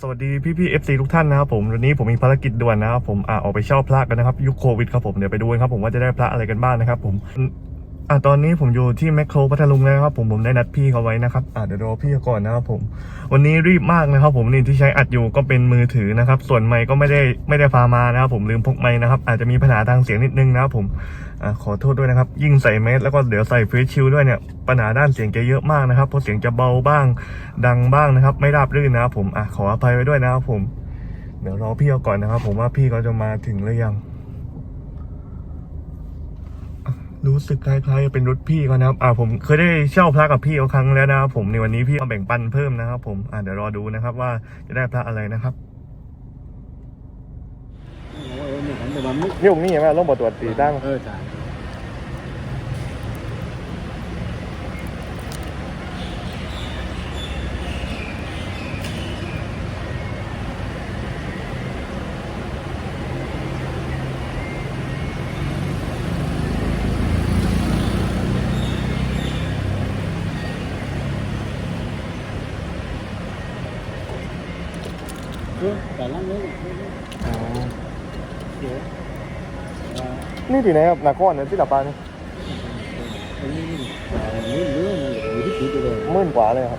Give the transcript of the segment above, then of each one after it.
สวัสดีพี่พี่เอฟซีทุกท่านนะครับผมวันนี้ผมมีภารกิจด่วนนะครับผมอ่าออกไปเช่าพระกันนะครับยุคโควิดครับผมเดี๋ยวไปดูกันครับผมว่าจะได้พระอะไรกันบ้างนะครับผม อะตอนนี้ผมอยู่ที่แมคโครพัทลุงนะครับผมผมได้นัดพี่เขาไว้นะครับอะเดี๋ยวรอพี่เขาก่อนนะครับผม วันนี้รีบมากนะครับ ผมนี่ที่ใช้อัดอยู่ก็เป็นมือถือนะครับ ส่วนไมค์ก็ไม่ได้ไม่ได้ฟามานะครับผมลืมพกไมค์นะครับอาจจะมีปัญหาทางเสียงนิดนึงนะครับผมอะขอโทษด้วยนะครับ ยิ่งใส่เมสแล้วก็เดี๋ยวใส่เฟซชิลด้วยเนี่ยปัญหาด้านเสียงจะเยอะมากนะครับเพราะเสียงจะเบาบ้าง ดังบ้างนะครับ ไม่ราบรื่นนะครับผมอะขออภัยไว้ด้วยนะครับผม เดี๋ยวรอพี่เขาก่อนนะครับ ผมว่าพี่เขาจะมาถึงหรือยังอะ รู้สึกคล้ายๆจะเป็นรถพี่เขานะครับ อ่าผมเคยได้เช่าพระกับพี่เขาครั้งแล้วนะครับผมในวันนี้พี่มาแบ่งปันเพิ่มนะครับ ผมอ่าเดี๋ยวรอดูนะครับ ว่าจะได้พระอะไรนะครับเออเนี่ยผมจะมามุกนี่องค์นี้ใช่ไหมร่มบตรวจสีตั้งเออใช่ เออแต่ละนี้เดี๋ยวเอ่อ นี่ที่ไหนครับนาครเนี่ยที่ตาปานี่อันนี้เอ่อเรื่องเรื่องอยู่ที่ผิดเลยหมื่นกว่าเลยครับ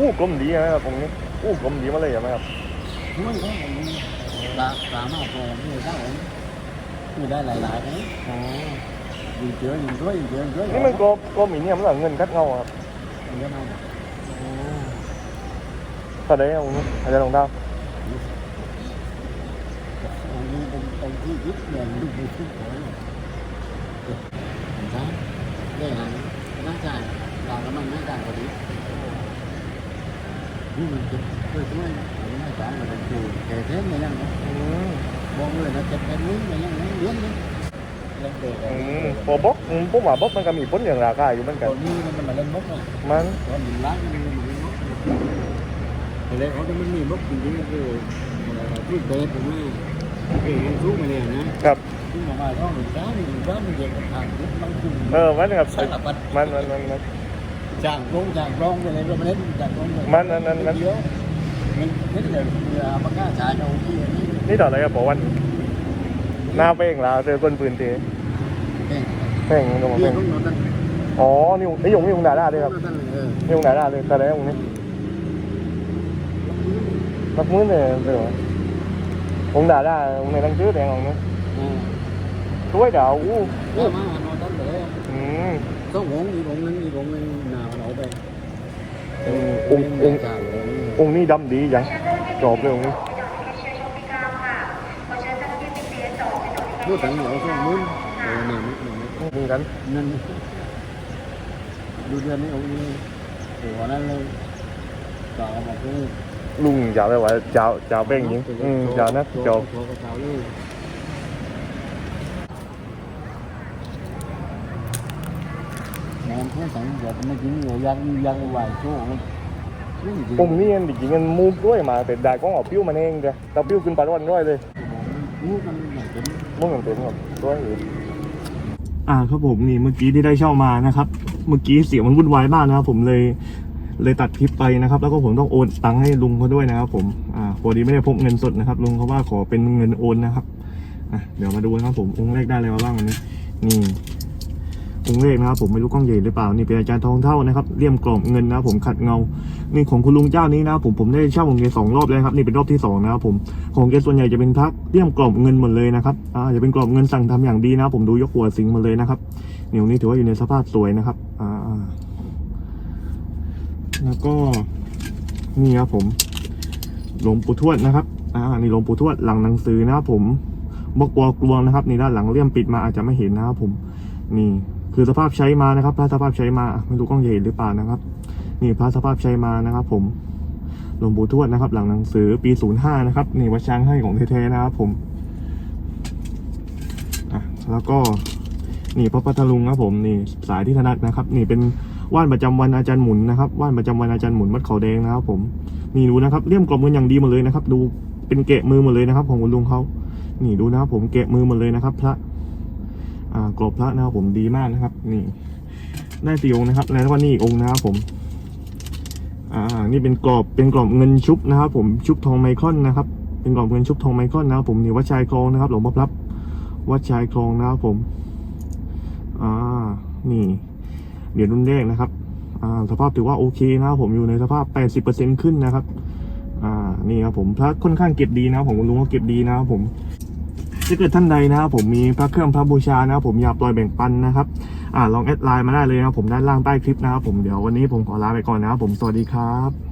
อู้กลมดีนะครับองนี้อู้กลมดีมาเลยใช่ไหมครับไม่ก็ปลาปลามาพอไม่ได้ไม่ได้หลายๆนะยิงเจอยิงด้วยยิงเจอยิงด้วยนี่มันกลมกลมอีเนี่ยมันเหมือเงินคัดเงาครับเยอะมากตอนไหนองค์นี้อาจารย์ลงดาวอันนี้เป็นตรงที่ยึดเงินลูกมือขึ้นหัวเนี่ยผมใช้ได้งานน่าจ่ายเราแล้วมันไม่จ่ายพอดี นี่มันจะช่วยช่วยผมไม่จ่ายมันเป็นครูแก่เทนไม่ยังนะอืมบอกเลยนะเจ็บเป็นนิ้วไม่ยังนะเลี้ยงนะเล่นเด็กอืมพอบ๊อกอืมผมว่าบ๊อกมันก็มีผลอย่างราคาอยู่เหมือนกันอนนี้มันมาเล่นมกอะมันตอนหนึ่งล้านมันมีมันมกแต่เลยเขาจะไม่มีมกจริงๆคือที่เตะผมนี่คือมันสู้มาเนี่ยนะครับที่มาว่าต้องหนึ่งล้านหนึ่งล้านมันเด็กทางมันคุ้มเออมันครับสารพัดมันมันมันมัน จางลงจางรองอะไรก็ไม่เล่นจางรองมันมันมันมันเดียวมันเล่นเลยเวลามันกล้าฉายเอาที่นี่นี่ต่ออะไรครับบอกวันหน้าเป้งลาวเจอคนปืนตีเองเป้งมันก็มาเรียเป้กงเขาหนอนตั้งอ๋อนี่องค์นี่องค์นี่องค์ดาด้าด้วยครับตั้งเออนี่องค์ดาด้าเลยแต่ไหนองค์นี้นักมือเนี่ยเดี๋ยวองค์ดาด้าองค์ในหนังสือแดงองค์นี้อ่าช่วยดาวอู้ มต้องหงอีกองนึงอีกองนึงหนาวหนาวไปอืมองค์องค์จางเลยองค์นี้ดำดีจังจอบเลยองค์นี้พูดถึงเหนือช่วงนู้นเออหนาวนิดหนึ่งมึงกันนั่นดูเดือนนี้องค์นี้โอ้โหนั่นเลยต่อมาคือลุงอย่าไปว่าเจ้าเจ้าเป้งยิงอืมเจ้านะจอบ โชว์กับเจ้าเองสังเกตไม่จริงเลยยังยังไหวโชว์มันองค์นี้มันจรินมูฟด้วยมาแต่ได้ก็เอาปิ้วมันเองจ้ะแต่ปิ้วขึ้นปลาร้อนด้วยเลยมูกันอย่งเป็นมุ่งเหมือนเต็มครับด้วยอ่าครับผมนี่เมื่อกี้ที่ได้เช่ามานะครับ เมื่อกี้เสียงมันวุ่นวายมากนะครับผมเลยเลยตัดคลิปไปนะครับ แล้วก็ผมต้องโอนตังค์ให้ลุงเขาด้วยนะครับ ผมอ่าพอดีไม่ได้พกเงินสดนะครับลุงเขาว่าขอเป็นเงินโอนนะครับอะเดี๋ยวมาดูนะครับผมองค์แรกได้อะไรมาบ้างวันนี้นี่ องค์เลขนะครับผมไม่รู้กล้องใหญ่หรือเปล่านี่เป็นอาจารย์ทองเท่านะครับเลี่ยมกรอบเงินนะครับผมขัดเงานี่ของคุณลุงเจ้านี้นะครับผมผมได้เช่าของเกสองรอบแล้วครับนี่เป็นรอบที่สองนะครับผมของเกส่วนใหญ่จะเป็นพักเลี่ยมกรอบเงินหมดเลยนะครับอ่าจะเป็นกรอบเงินสั่งทำอย่างดีนะครับผมดูยกหัวสิงหมาเลยนะครับเหนียวนี้ถือว่าอยู่ในสภาพสวยนะครับอ่าแล้วก็นี่ครับผมหลวงปู่ทวดนะครับอ่านี่หลวงปู่ทวดหลังหนังสือนะครับผมบกบัวกลวงนะครับ นี่ด้านหลังเลี่ยมปิดมาอาจจะไม่เห็นนะครับผมนี่ คือสภาพใช้มานะครับพระสภาพใช้มาไม่รู้กล้องใหญ่หรือเปล่านะครับ นี่พระสภาพใช้มานะครับ ผมหลวงปู่ทวดนะครับ หลังหนังสือปีศูนย์ห้านะครับนี่วัดช้างให้ของแท้ๆนะครับ ผมอะแล้วก็นี่พระพัทลุงครับผมนี่สายที่ถนัดนะครับ นี่เป็นว่านประจำวันอาจารย์หมุนนะครับว่านประจำวันอาจารย์หมุนวัดเขาแดงนะครับ ผมนี่ดูนะครับเลี่ยมกรอบมืออย่างดีหมดเลยนะครับ ดูเป็นเกะมือหมดเลยนะครับ ของคุณลุงเขานี่ดูนะครับผมเกะมือหมดเลยนะครับ พระ กรอบพระนะครับผมดีมากนะครับ นี่ ได้สี่องค์นะครับ แล้วก็นี่อีกองค์นะครับผมอ่านี่เป็นกรอบเป็นกรอบเงินชุบนะครับผมชุบทองไมคอนนะครับ เป็นกรอบเงินชุบทองไมคอนนะครับผมนี่วัดชายคลองนะครับ หลวงพ่อพลับวัดชายคลองนะครับผมอ่านี่เหรียญรุ่นแรกนะครับอ่าสภาพถือว่าโอเคนะครับผมอยู่ในสภาพ 80%ขึ้นนะครับอ่านี่ครับผมพระค่อนข้างเก็บดีนะครับผมคุณลุงก็เก็บดีนะครับผม ถ้าเกิดท่านใดนะครับผมมีพระเครื่องพระบูชานะครับผมอยากปล่อยแบ่งปันนะครับอ่าลองแอดไลน์มาได้เลยนะครับผมด้านล่างใต้คลิปนะครับผมเดี๋ยววันนี้ผมขอลาไปก่อนนะครับผมสวัสดีครับ